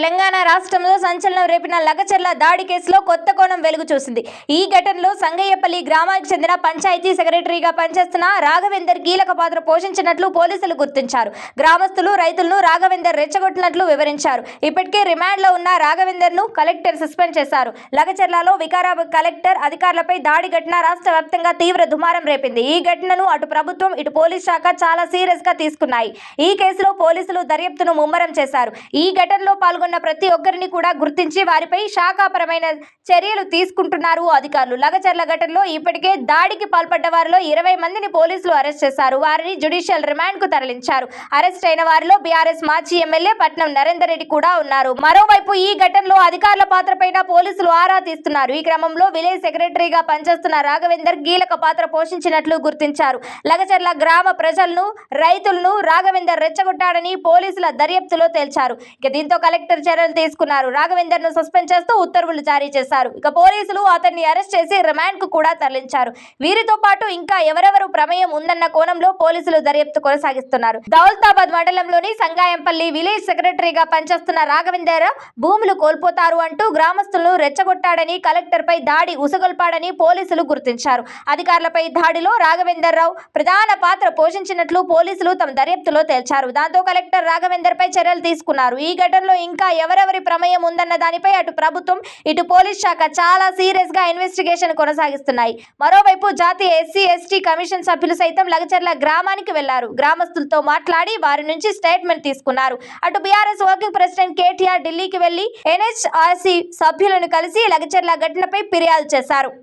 తెలంగాణ రాష్ట్రంలో సంచలనం రేపిన లగచర్ల దాడి కేసులో కొత్త కోణం వెలుగు చూసింది. ఈ ఘటనలో సంగయ్యపల్లి గ్రామానికి చెందిన పంచాయతీ సెక్రటరీగా పనిచేస్తున్న రాఘవేందర్ కీలక పాత్ర పోషించినట్లు పోలీసులు గుర్తించారు. గ్రామస్తులు రైతులను రాఘవేందర్ రెచ్చగొట్టినట్లు వివరించారు. ఇప్పటికే రిమాండ్లో ఉన్న రాఘవేందర్ను కలెక్టర్ సస్పెండ్ చేశారు. లగచర్లలో వికారాబాద్ కలెక్టర్ అధికారులపై దాడి ఘటన రాష్ట్ర వ్యాప్తంగా తీవ్ర దుమారం రేపింది. ఈ ఘటనను అటు ప్రభుత్వం ఇటు పోలీస్ శాఖ చాలా సీరియస్గా తీసుకున్నాయి. ఈ కేసులో పోలీసులు దర్యాప్తును ముమ్మరం చేశారు. ఈ ఘటనలో పాల్గొన్న ప్రతి ఒక్కరిని కూడా గుర్తించి వారిపై శాఖాపరమైన చర్యలు తీసుకుంటున్నారు అధికారులు. లగచర్ల ఘటనలో ఇప్పటికే దాడికి పాల్పడ్డ వారిలో ఇరవై మందిని పోలీసులు అరెస్ట్ చేశారు. వారిని జ్యుడిషియల్ రిమాండ్కు తరలించారు. అరెస్ట్ అయిన వారిలో బీఆర్ఎస్ మాజీ ఎమ్మెల్యే పట్నం నరేందర్ రెడ్డి కూడా ఉన్నారు. మరోవైపు ఈ ఘటనలో అధికారుల పాత్రపైన పోలీసులు ఆరా తీస్తున్నారు. ఈ క్రమంలో విలేజ్ సెక్రటరీగా పనిచేస్తున్న రాఘవేందర్ కీలక పాత్ర పోషించినట్లు గుర్తించారు. లగచర్ల గ్రామ ప్రజలను రైతులను రాఘవేందర్ రెచ్చగొట్టాడని పోలీసుల దర్యాప్తులో తేల్చారు. ఇక దీంతో కలెక్టర్ చర్యలు తీసుకున్నారు. రాఘవేందర్ను సస్పెండ్ చేస్తూ ఉత్తర్వులు జారీ చేశారు. ఇక పోలీసులు అతన్ని అరెస్ట్ చేసి రిమాండ్కు కూడా తరలించారు. వీరితో పాటు ఇంకా ఎవరెవరు ప్రమేయం ఉందన్న కోణంలో పోలీసులు దర్యాప్తు కొనసాగిస్తున్నారు. దౌలతాబాద్ మండలంలోని సంగాయంపల్లి విలేజ్ సెక్రటరీగా పనిచేస్తున్న రాఘవేందర్ భూములు కోల్పోతారు అంటూ గ్రామస్తులను రెచ్చగొట్టాడని కలెక్టర్ పై దాడి ఉసగొల్పాడని పోలీసులు గుర్తించారు. అధికారులపై దాడిలో రాఘవేందర్ రావు ప్రధాన పాత్ర పోషించినట్లు పోలీసులు తమ దర్యాప్తులో తేల్చారు. దాంతో కలెక్టర్ రాఘవేందర్ పై చర్యలు తీసుకున్నారు. ఈ ఘటనలో ఇంకా ఎవరెవరి ప్రమేయం ఉందన్న దానిపై అటు ప్రభుత్వం ఇటు పోలీస్ శాఖ చాలా సీరియస్గా ఇన్వెస్టిగేషన్ కొనసాగిస్తున్నాయి. మరోవైపు జాతీయ ఎస్సీ ఎస్టీ కమిషన్ సభ్యులు సైతం లగచర్ల గ్రామానికి వెళ్ళారు. గ్రామస్తులతో మాట్లాడి వారి నుంచి స్టేట్మెంట్ తీసుకున్నారు. అటు బీఆర్ఎస్ వర్కింగ్ ప్రెసిడెంట్ కేటీఆర్ ఢిల్లీకి వెళ్ళి ఎన్హెచ్ఆర్సీ సభ్యులను కలిసి లగచర్ల ఘటనపై ఫిర్యాదు చేశారు.